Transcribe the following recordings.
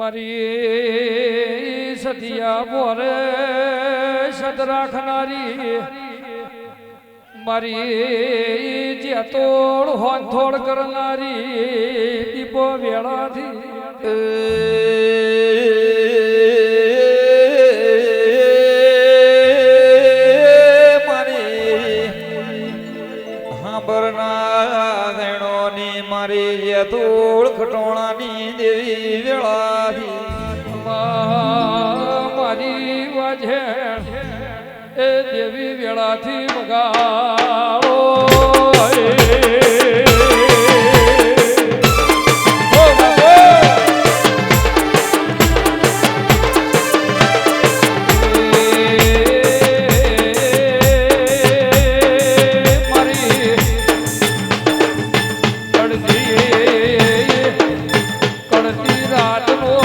મારી સતિયા બોરે સદ રાખનારી. મારી જે તોડ હોન કરનારી દીપો વેળાથી. ખટોણાની દેવી વેળાથી એ દેવી વેળાથી વગાડો રાત બાબો!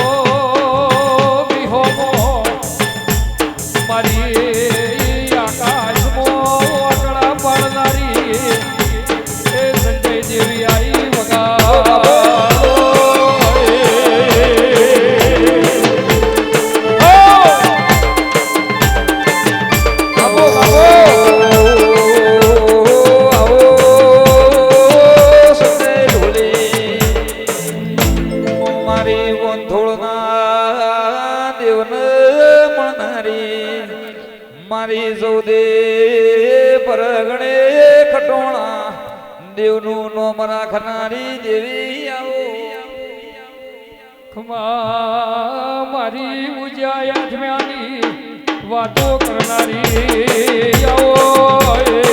વંથોળના દેવને મળનારી મારી સૌદે પરગણે ખટોણા. દેવનું નોમ રાખનારી દેવી આવો. ખમા મારી ઉજાયા વાતો કરનારી આવો.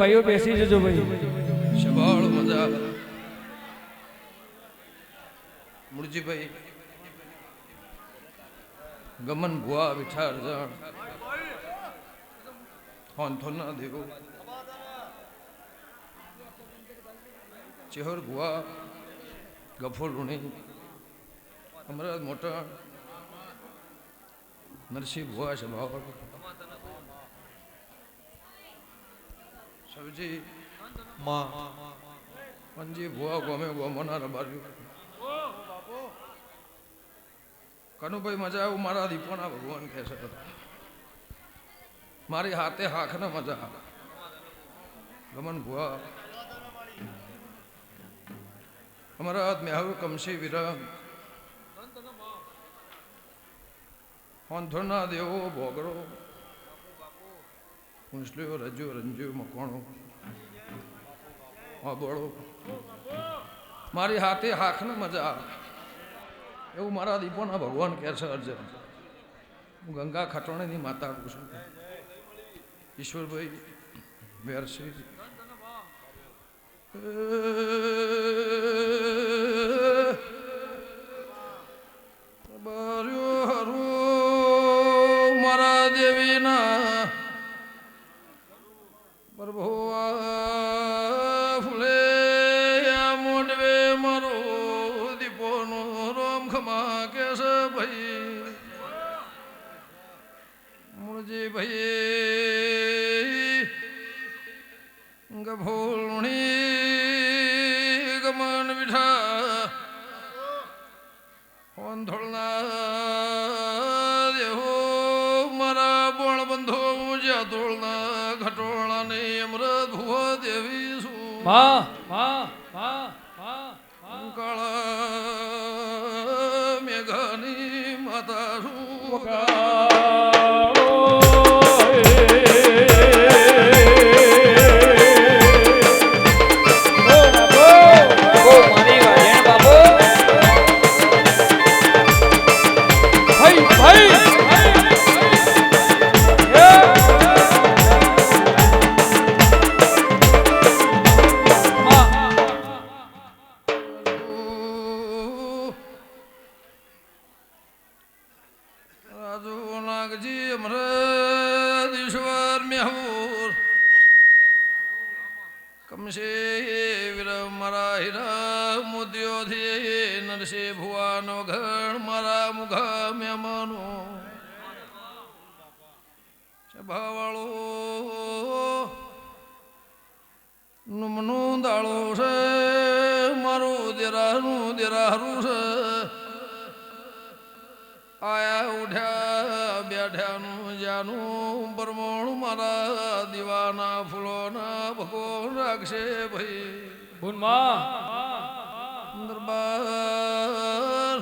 ભાઈઓ બેસી જજો ભાઈ. શબાળ મજા. મુરજીભાઈ, ગમન ભુવા વિઠાર જણ. હોન થોના દેવો. ચેહર ભુવા, ગફોર ઋણી અમરાજ મોટા, નરસિંહ ભુવા શબાળ કનુભાઈ, મજા આવું? મારા દીપોના ભગવાન કહે છે મારી હાથે હાખને મજા આવે. ગમન ભુવા. અમારા હાથ કમશી વિરામ. હોંથોના દેવો ભોગડો પૂંછલ્યો રજુ રંજુ મકોણો. બોળો. મારી હાથે હાખને મજા આવે. એવું મારા દીપોના ભગવાન કહે છે અર્જુન. હું ગંગા ખટોણીની માતા છું. ઈશ્વરભાઈ વેરસિંહ રસ ભાઈ. મુરજી ભાઈ, ગભોળણી, ગમન વિઠા ઓંધોળના દેહો, મારા બોણ બંધો જ્યાં ધોળના ઘટોળા ને અમૃત ભુવા દેવી શું ಮಾತ અમૃત ઈશ્વર મેહુર કમશે વીર મારા હીરા મોદીઓથી નરસે ભુવાનો ઘણ મારા મુઘા મહેમાનો ભાવાળો નુમનું દાળો છે મારું દેરાનું દેરાહરું છે ઉઠ્યા બેઠ્યાનું જાનું પરમોણ મારા દીવાના ફૂલોના ભગો રાખશે ભાઈ ભૂનમાં દરબાર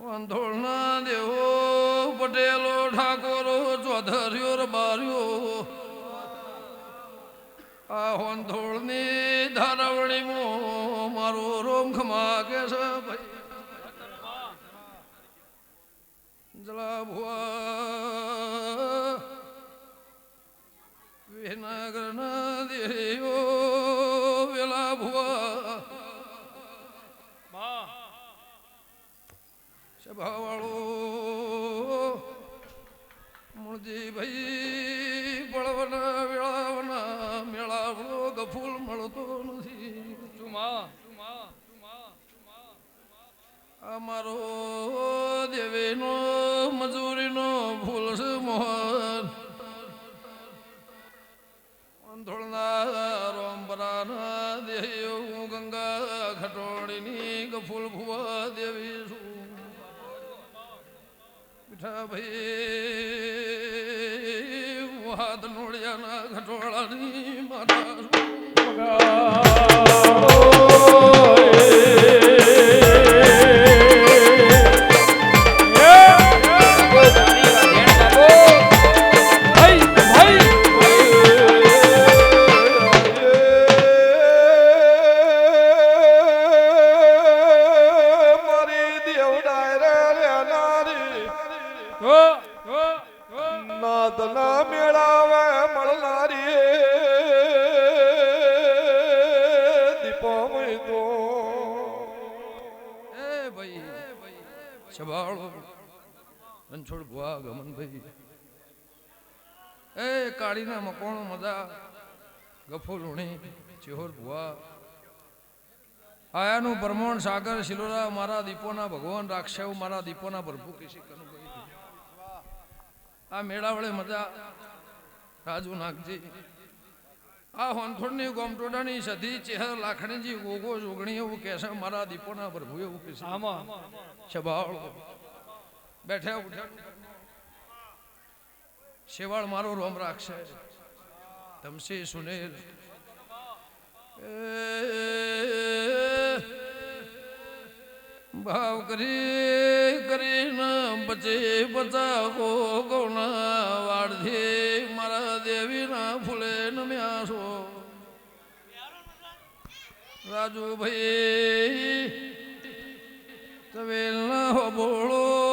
વાંધોળના દેવો પટેલો ઠાકોરો ચોધર્યો રબાર્યો આ હોંધોળની ધારવણીમાં મારો રોમ ખમા કે છે ભાઈ જલા ભુવા મીઠા ભાઈ હું હાથ નોળિયાના ખટોળાની રણછોડ ભુવા ગમનભાઈ એ કાળીના મકોણો મજા. ગફો લુણી ચિહોર ભુવા. આયાનું બ્રહ્મણ સાગર શિલોરા મારા દીપોના ભગવાન રાખશે મારા દીપોના પ્રભુ કેશી કનુભાઈ આ મેળા વડે મજા. રાજુ નાગજી. આ હોનખોડની ગોમટોડાની સધી ચેહર લાખણીજી ગોગો જોગણી એવું કહેશે મારા દીપોના પ્રભુ એવું કહેશે આમાં. શબાળ બેઠા ઉઠ્યા શેવાળ મારો રોમ રાખશે. તમસી સુનેલ ભાવ કરી, કરીને બચે, બચાવો, ગૌના વાળધે મારા દેવીના ફૂલે નમ્યા છો રાજુભાઈ, તવેલના હોબોળો રબાર્યો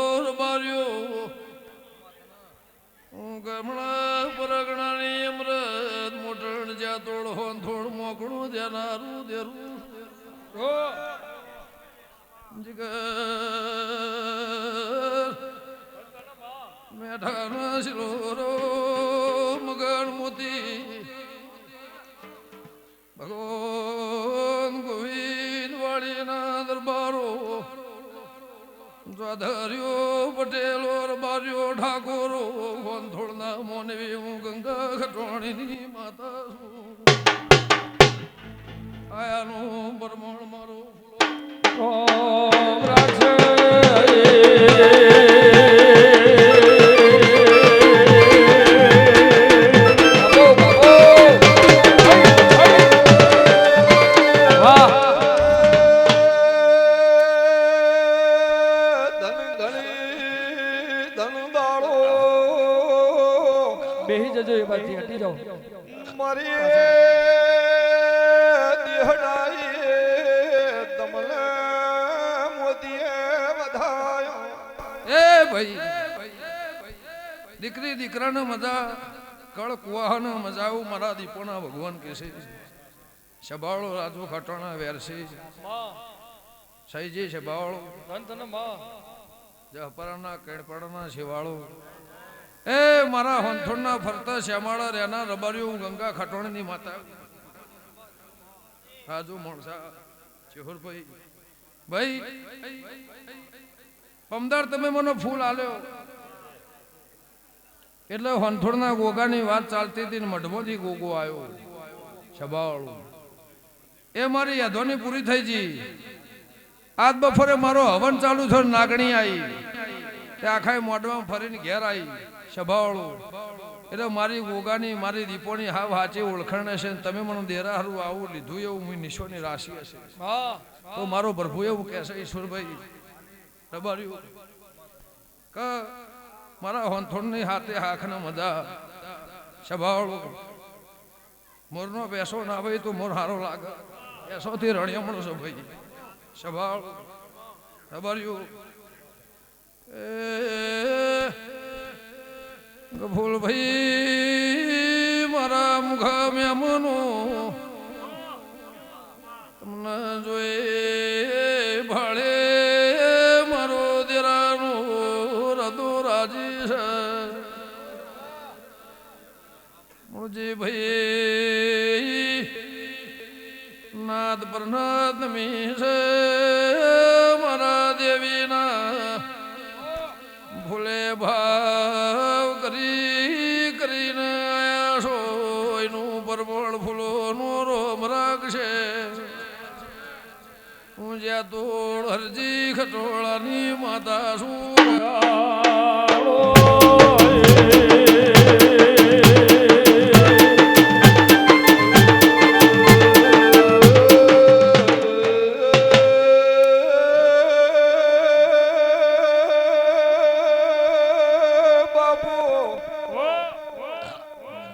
ગમણા પરગણાની અમૃત મોટણ જ્યાં તોડ હોન થોડ મોકણું ધ્યાનારું જગર મેઠાના શિરોરો મગન મોતી ભગવાન ગોવિંદ વાળીના દરબારો દ્વાધર્યો પટેલો રબાર્યો ઠાકોરો ખટવાણીની માતા બેહી જજો એ બાજુ હટી જાઓ. મારી દેહડાઈ તમને મોદીએ વધાયો એ ભાઈ દીકરી દીકરાને મજા કળ કુવાહને મજાવું મારા દીપોના ભગવાન કહેશે સભાળો રાજુ ખટોણા વેરસી સહીજી સભાળો ધન તને મા. જહપરાના કેણપડાના શિવાળો એ, મારા હોંથોડના ફરતા શ્યામાળા રેના રબારીઓ ગંગા ખટોણની માતા. રાજુ મોણસા, ચેહુરભાઈ. ભાઈ પમદાર તમે મને ફૂલ આલ્યો. એટલે હોંથોડના ગોગાની વાત ચાલતી હતી ને મઢમાંથી ગોગો આવ્યો છબાવાળો એ મારી યાદોની પૂરી થઈ જી આજ બપોરે મારો હવન ચાલુ થયો નાગણી આવી તે આખા મોઢમાં ફરીને ઘેર આવી સભાવાળું એટલે મારી ગોગાની, મારી દીપોની હા હાચી ઓળખાણ હશે તમે મને દેરા હારું આવું લીધું એવું હું નિશોની રાશિ હશે. તો મારો પ્રભુ એવું કહેશે, ઈશ્વરભાઈ રબાર્યું ક, મારા હોંથોણની હાથે હાખના મજા સભાવાળું મોરનો બેસો ના ભાઈ, તો મોર હારો લાગે. પેસોથી રણિયમણો છો ભાઈ. સભાવાળું રબાર્યું એ ગફૂલ પરમળ ફૂલોનું રોમ રાખશે. હું જ્યાં તોડ હરજી ખટોળાની માતા છું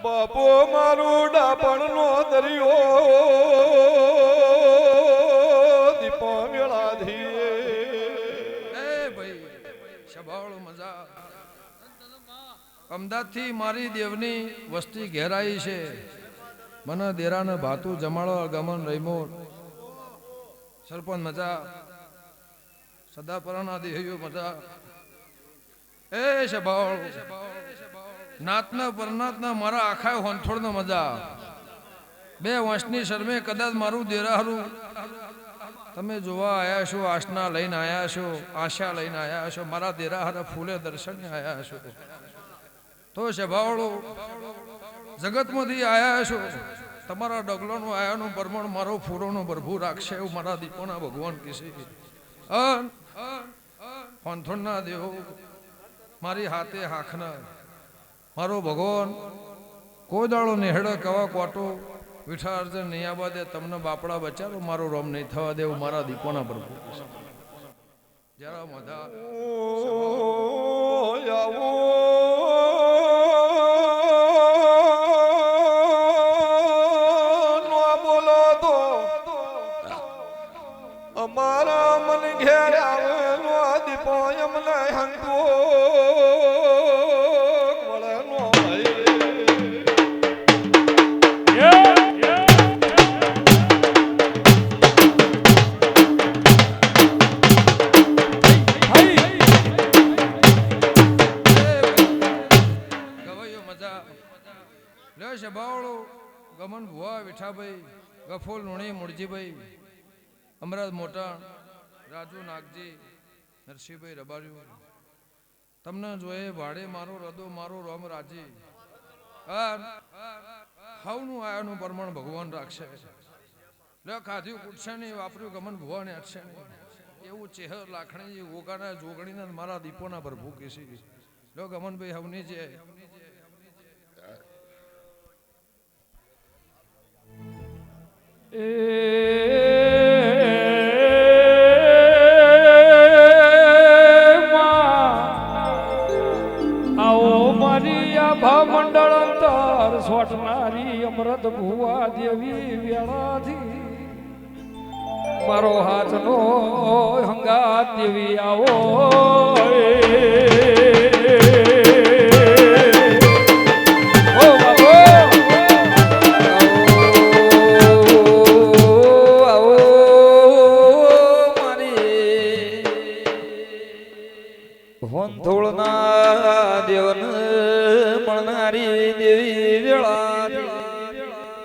બાપુ મારું ડાપણ નો દરિયો દીપો એ ભાઈ સભાળ મજા. અમદાવાદથી મારી દેવની વસ્તી ઘેરાઈ છે. મને દેરાને ભાતું જમાડો ગમન રહીમો સરપંચ મજા. સદાપરાના દેહીઓ મજા. એ સભાળ નાતના પરનાતના મારા આખા હોનથોડનો મજા બે વંશની શરમે કદાચ મારું દેરાહરું. તમે જોવા આવ્યા છો આશના લઈને આવ્યા છો, આશા લઈને આવ્યા છો, મારા દેરાહર ફૂલે દર્શને આવ્યા છો. તો સ્વભાવળો જગતમાંથી આવ્યા છો. તમારા ડગલોનું, આયાનું ભરમણ મારો ફૂરોનું ભરભૂ રાખશે એવું મારા દીપોના ભગવાન કહેશે અન, હોંથોડના દેવો મારી હાથે હાખના. મારો ભગવાન, કોઈ દાડો નેહડો કવા કોટો વિઠા અર્જન નહીં આવવા દે તમને બાપડા બચાવો, મારો રોમ નહીં થવા દેવું, મારા દીપોના પ્રભુ જરા મધા. ગફોલ લુણી મુળજીભાઈ અમરાજ મોટા, રાજુ નાગજી, નરસિંહભાઈ રબાર્યું. તમને જોયે ભાડે મારો રદો, મારો રોમ રાજી. હવનું આયાનું પ્રમાણ ભગવાન રાખશે. લે ખાધ્યું કૂટશે નહીં વાપર્યું ગમન ભુવાને હટશે નહીં. એવું ચેહર લાખણી ઓગાના જોગણીના મારા દીપોના પ્રભુ કેસી લો ગમનભાઈ હવની જે મંડળ અંતર સોટનારી અમૃત ભુવા દેવી વેળાથી. મારો હાથનો હંગાત દેવી આવો